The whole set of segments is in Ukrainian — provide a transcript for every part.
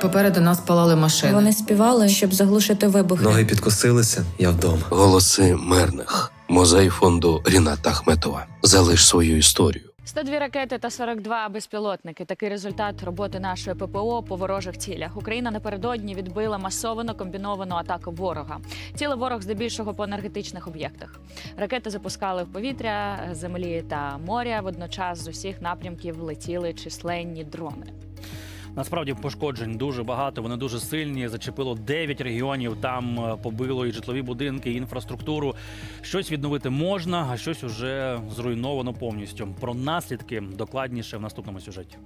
Попереду нас палали машини. Вони співали, щоб заглушити вибухи. Ноги підкосилися, я вдома. Голоси мирних. Музей фонду Ріната Ахметова. Залиш свою історію. 102 ракети та 42 безпілотники. Такий результат роботи нашої ППО по ворожих цілях. Україна напередодні відбила масовану комбіновану атаку ворога. Цілий ворог здебільшого по енергетичних об'єктах. Ракети запускали в повітря, землі та моря. Водночас з усіх напрямків летіли численні дрони. Насправді пошкоджень дуже багато. Вони дуже сильні. Зачепило 9 регіонів. Там е, побило і житлові будинки, і інфраструктуру. Щось відновити можна, а щось уже зруйновано повністю. Про наслідки докладніше в наступному сюжеті.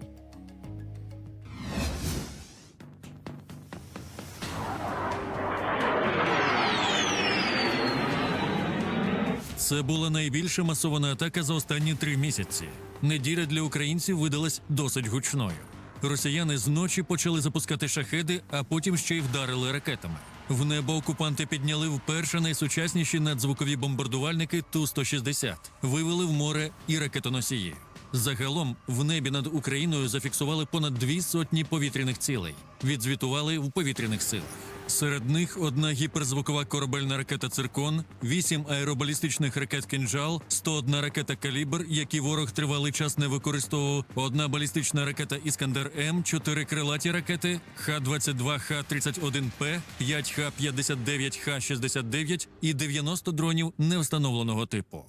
Це була найбільша масована атака за останні три місяці. Неділя для українців видалась досить гучною. Росіяни зночі почали запускати шахеди, а потім ще й вдарили ракетами. В небо окупанти підняли вперше найсучасніші надзвукові бомбардувальники Ту-160, вивели в море і ракетоносії. Загалом в небі над Україною зафіксували понад дві сотні повітряних цілей. Відзвітували в повітряних силах. Серед них одна гіперзвукова корабельна ракета Циркон, вісім аеробалістичних ракет Кінжал, 101 ракета Калібр, які ворог тривалий час не використовував, одна балістична ракета Іскандер М, чотири крилаті ракети Х-22, Х-31П, 5 Х-59, Х-69 і 90 дронів невстановленого типу.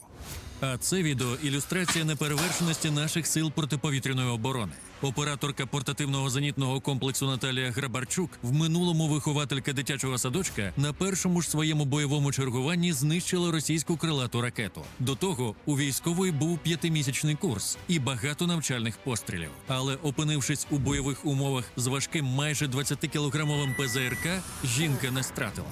А це відео ілюстрація неперевершеності наших сил протиповітряної оборони. Операторка портативного зенітного комплексу Наталія Грабарчук, в минулому вихователька дитячого садочка, на першому ж своєму бойовому чергуванні знищила російську крилату ракету. До того у військової був п'ятимісячний курс і багато навчальних пострілів. Але опинившись у бойових умовах з важким майже 20-кілограмовим ПЗРК, жінка не стратила.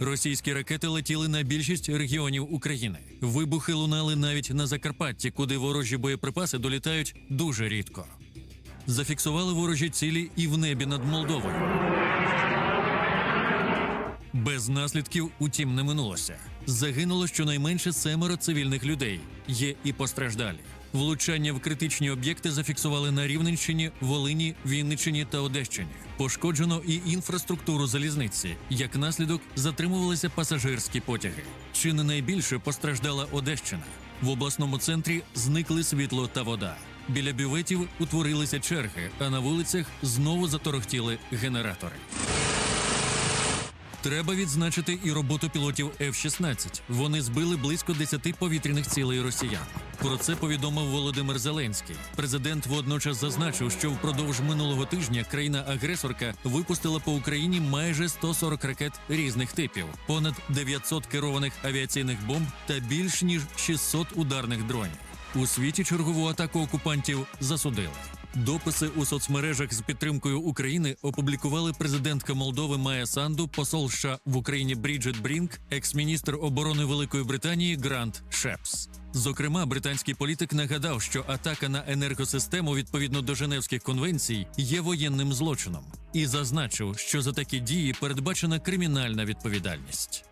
Російські ракети летіли на більшість регіонів України. Вибухи лунали навіть на Закарпатті, куди ворожі боєприпаси долітають дуже рідко. Зафіксували ворожі цілі і в небі над Молдовою. Без наслідків, утім, не минулося. Загинуло щонайменше семеро цивільних людей. Є і постраждалі. Влучання в критичні об'єкти зафіксували на Рівненщині, Волині, Вінниччині та Одещині. Пошкоджено і інфраструктуру залізниці. Як наслідок затримувалися пасажирські потяги. Чи не найбільше постраждала Одещина? В обласному центрі зникли світло та вода. Біля бюветів утворилися черги, а на вулицях знову заторохтіли генератори. Треба відзначити і роботу пілотів F-16. Вони збили близько 10 повітряних цілей росіян. Про це повідомив Володимир Зеленський. Президент водночас зазначив, що впродовж минулого тижня країна-агресорка випустила по Україні майже 140 ракет різних типів, понад 900 керованих авіаційних бомб та більш ніж 600 ударних дронів. У світі чергову атаку окупантів засудили. Дописи у соцмережах з підтримкою України опублікували президентка Молдови Майя Санду, посол США в Україні Бріджит Брінк, екс-міністр оборони Великої Британії Грант Шепс. Зокрема, британський політик нагадав, що атака на енергосистему відповідно до Женевських конвенцій є воєнним злочином, і зазначив, що за такі дії передбачена кримінальна відповідальність.